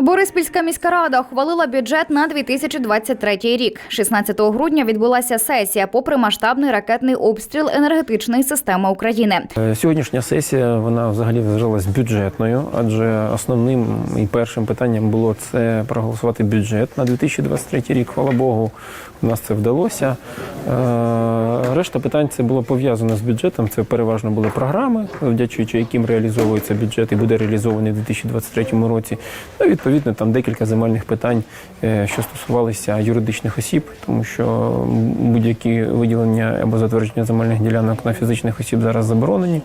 Бориспільська міська рада ухвалила бюджет на 2023 рік. 16 грудня відбулася сесія попри масштабний ракетний обстріл енергетичної системи України. Е, Сьогоднішня сесія вона взагалі вважалась бюджетною, адже основним і першим питанням було це проголосувати бюджет на 2023 рік. Хвала Богу, у нас це вдалося. Е, Решта питань це було пов'язано з бюджетом. Це переважно були програми, завдячуючи яким реалізовується бюджет і буде реалізований у 2023 році. Ну, відповідно, там декілька земельних питань, е, що стосувалися юридичних осіб, тому що будь-які виділення або затвердження земельних ділянок на фізичних осіб зараз заборонені.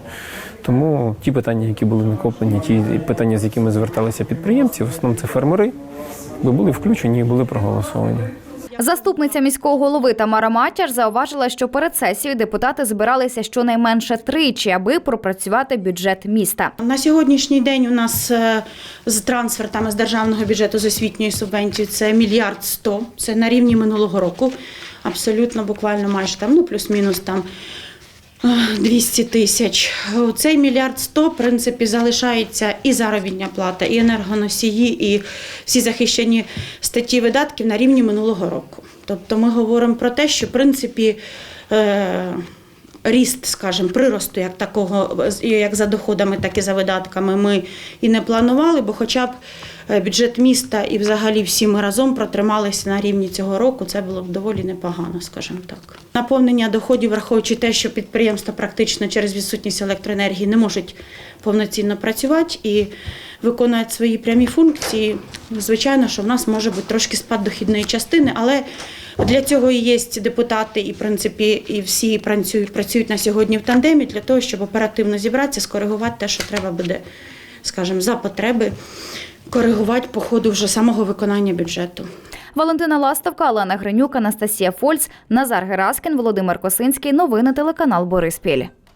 Тому ті питання, які були накоплені, ті питання, з якими зверталися підприємці, в основному це фермери, були включені і були проголосовані. Заступниця міського голови Тамара Матяш зауважила, що перед сесією депутати збиралися щонайменше тричі, аби пропрацювати бюджет міста. На сьогоднішній день у нас е, з трансфертами з державного бюджету з освітньої субвенції це мільярд сто. Це на рівні минулого року. Абсолютно, буквально майже там, ну плюс-мінус там. Е, 200 тисяч. Цей мільярд сто, в принципі, залишається і заробітня плата, і енергоносії, і всі захищені статті видатків на рівні минулого року. Тобто ми говоримо про те, що в принципі. Ріст, скажімо, приросту як такого, як за доходами, так і за видатками ми і не планували, бо хоча б е, бюджет міста і взагалі всі ми разом протрималися на рівні цього року, це було б доволі непогано, скажімо так. Наповнення доходів, враховуючи те, що підприємства практично через відсутність електроенергії не можуть повноцінно працювати і виконують свої прямі функції. Звичайно, що в нас може бути трошки спад дохідної частини, але для цього і є депутати, і в принципі, і всі працюють, працюють на сьогодні в тандемі для того, щоб оперативно зібратися, скоригувати те, що треба буде, скажімо, за потреби, коригувати по ходу вже самого виконання бюджету. Валентина Ластовка, Олена Гринюк, Анастасія Фольц, Назар Гераскін, Володимир Косинський. Новини телеканал Бориспіль.